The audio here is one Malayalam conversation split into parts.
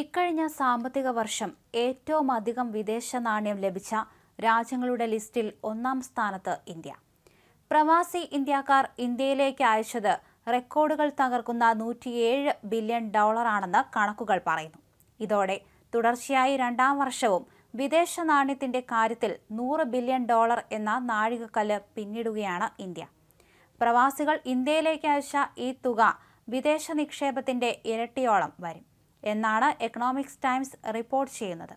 ഇക്കഴിഞ്ഞ സാമ്പത്തിക വർഷം ഏറ്റവും അധികം വിദേശ നാണ്യം ലഭിച്ച രാജ്യങ്ങളുടെ ലിസ്റ്റിൽ ഒന്നാം സ്ഥാനത്ത് ഇന്ത്യ. പ്രവാസി ഇന്ത്യക്കാർ ഇന്ത്യയിലേക്ക് അയച്ചത് റെക്കോർഡുകൾ തകർക്കുന്ന നൂറ്റിയേഴ് ബില്യൺ ഡോളറാണെന്ന് കണക്കുകൾ പറയുന്നു. ഇതോടെ തുടർച്ചയായി രണ്ടാം വർഷവും വിദേശ നാണ്യത്തിന്റെ കാര്യത്തിൽ നൂറ് ബില്യൺ ഡോളർ എന്ന നാഴികക്കല്ല് പിന്നിടുകയാണ് ഇന്ത്യ. പ്രവാസികൾ ഇന്ത്യയിലേക്ക് അയച്ച ഈ തുക വിദേശ നിക്ഷേപത്തിന്റെ ഇരട്ടിയോളം വരും. എന്നാണ് എക്കണോമിക്സ് ടൈംസ് റിപ്പോർട്ട് ചെയ്യുന്നത്.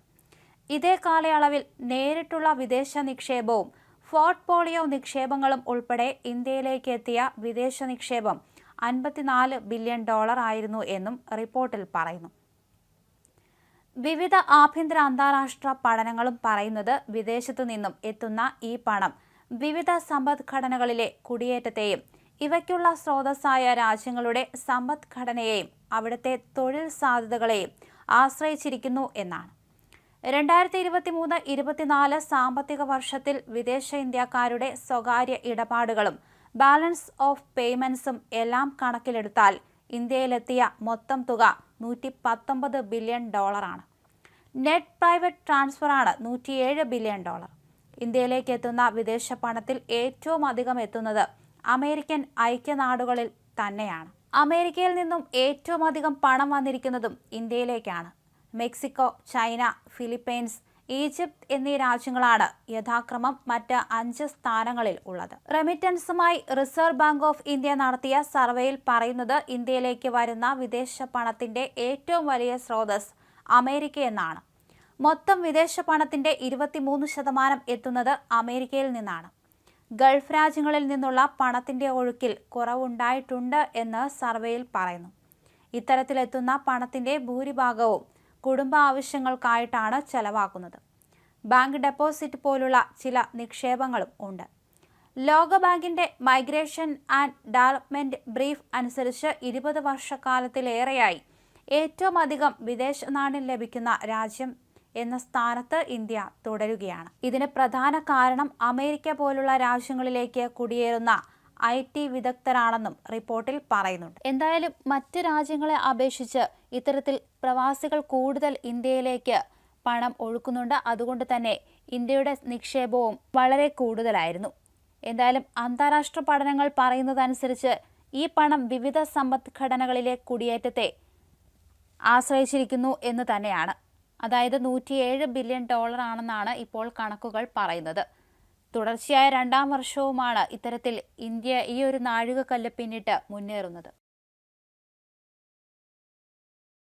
ഇതേ കാലയളവിൽ നേരിട്ടുള്ള വിദേശ നിക്ഷേപവും ഫോർട്ട് പോളിയോ നിക്ഷേപങ്ങളും ഉൾപ്പെടെ ഇന്ത്യയിലേക്ക് എത്തിയ വിദേശ നിക്ഷേപം അൻപത്തിനാല് ബില്യൺ ഡോളർ ആയിരുന്നു എന്നും റിപ്പോർട്ടിൽ പറയുന്നു. വിവിധ ആഭ്യന്തര അന്താരാഷ്ട്ര പഠനങ്ങളും പറയുന്നത് വിദേശത്തു നിന്നും എത്തുന്ന ഈ പണം വിവിധ സമ്പദ്ഘടനകളിലെ കുടിയേറ്റത്തെയും ഇവയ്ക്കുള്ള സ്രോതസ്സായ രാജ്യങ്ങളുടെ സമ്പദ്ഘടനയെയും അവിടുത്തെ തൊഴിൽ സാധ്യതകളെയും ആശ്രയിച്ചിരിക്കുന്നു എന്നാണ്. രണ്ടായിരത്തി ഇരുപത്തി മൂന്ന് ഇരുപത്തിനാല് സാമ്പത്തിക വർഷത്തിൽ വിദേശ ഇന്ത്യക്കാരുടെ സ്വകാര്യ ഇടപാടുകളും ബാലൻസ് ഓഫ് പേയ്മെന്റ്സും എല്ലാം കണക്കിലെടുത്താൽ ഇന്ത്യയിലെത്തിയ മൊത്തം തുക നൂറ്റി പത്തൊമ്പത് ബില്യൺ ഡോളറാണ്. നെറ്റ് പ്രൈവറ്റ് ട്രാൻസ്ഫറാണ് നൂറ്റിയേഴ് ബില്യൺ ഡോളർ. ഇന്ത്യയിലേക്ക് എത്തുന്ന വിദേശ പണത്തിൽ ഏറ്റവും അധികം എത്തുന്നത് അമേരിക്കൻ ഐക്യനാടുകളിൽ തന്നെയാണ്. അമേരിക്കയിൽ നിന്നും ഏറ്റവും അധികം പണം വന്നിരിക്കുന്നതും ഇന്ത്യയിലേക്കാണ്. മെക്സിക്കോ ചൈന ഫിലിപ്പൈൻസ് ഈജിപ്ത് എന്നീ രാജ്യങ്ങളാണ് യഥാക്രമം മറ്റ് അഞ്ച് സ്ഥാനങ്ങളിൽ ഉള്ളത്. റെമിറ്റൻസുമായി റിസർവ് ബാങ്ക് ഓഫ് ഇന്ത്യ നടത്തിയ സർവേയിൽ പറയുന്നത് ഇന്ത്യയിലേക്ക് വരുന്ന വിദേശ പണത്തിന്റെ ഏറ്റവും വലിയ സ്രോതസ് അമേരിക്ക എന്നാണ്. മൊത്തം വിദേശ പണത്തിന്റെ ഇരുപത്തിമൂന്ന് ശതമാനം എത്തുന്നത് അമേരിക്കയിൽ നിന്നാണ്. ഗൾഫ് രാജ്യങ്ങളിൽ നിന്നുള്ള പണത്തിന്റെ ഒഴുക്കിൽ കുറവുണ്ടായിട്ടുണ്ട് എന്ന് സർവേയിൽ പറയുന്നു. ഇത്തരത്തിലെത്തുന്ന പണത്തിന്റെ ഭൂരിഭാഗവും കുടുംബ ആവശ്യങ്ങൾക്കായിട്ടാണ് ചെലവാക്കുന്നത്. ബാങ്ക് ഡെപ്പോസിറ്റ് പോലുള്ള ചില നിക്ഷേപങ്ങളും ഉണ്ട്. ലോകബാങ്കിന്റെ മൈഗ്രേഷൻ ആൻഡ് ഡെവലപ്മെന്റ് ബ്രീഫ് അനുസരിച്ച് ഇരുപത് വർഷക്കാലത്തിലേറെയായി ഏറ്റവും അധികം വിദേശ നാണ്യം ലഭിക്കുന്ന രാജ്യം എന്ന സ്ഥാനത്ത് ഇന്ത്യ തുടരുകയാണ്. ഇതിന് പ്രധാന കാരണം അമേരിക്ക പോലുള്ള രാജ്യങ്ങളിലേക്ക് കുടിയേറുന്ന ഐ ടി വിദഗ്ധരാണെന്നും റിപ്പോർട്ടിൽ പറയുന്നുണ്ട്. എന്തായാലും മറ്റ് രാജ്യങ്ങളെ അപേക്ഷിച്ച് ഇത്തരത്തിൽ പ്രവാസികൾ കൂടുതൽ ഇന്ത്യയിലേക്ക് പണം ഒഴുക്കുന്നുണ്ട്. അതുകൊണ്ട് തന്നെ ഇന്ത്യയുടെ നിക്ഷേപവും വളരെ കൂടുതലായിരുന്നു. എന്തായാലും അന്താരാഷ്ട്ര പഠനങ്ങൾ പറയുന്നതനുസരിച്ച് ഈ പണം വിവിധ സമ്പദ്ഘടനകളിലെ കുടിയേറ്റത്തെ ആശ്രയിച്ചിരിക്കുന്നു എന്ന് തന്നെയാണ്. അതായത് നൂറ്റിയേഴ് ബില്യൺ ഡോളർ ആണെന്നാണ് ഇപ്പോൾ കണക്കുകൾ പറയുന്നത്. തുടർച്ചയായ രണ്ടാം വർഷവുമാണ് ഇത്തരത്തിൽ ഇന്ത്യ ഈ ഒരു നാഴികക്കല്ല് പിന്നിട്ട് മുന്നേറുന്നത്.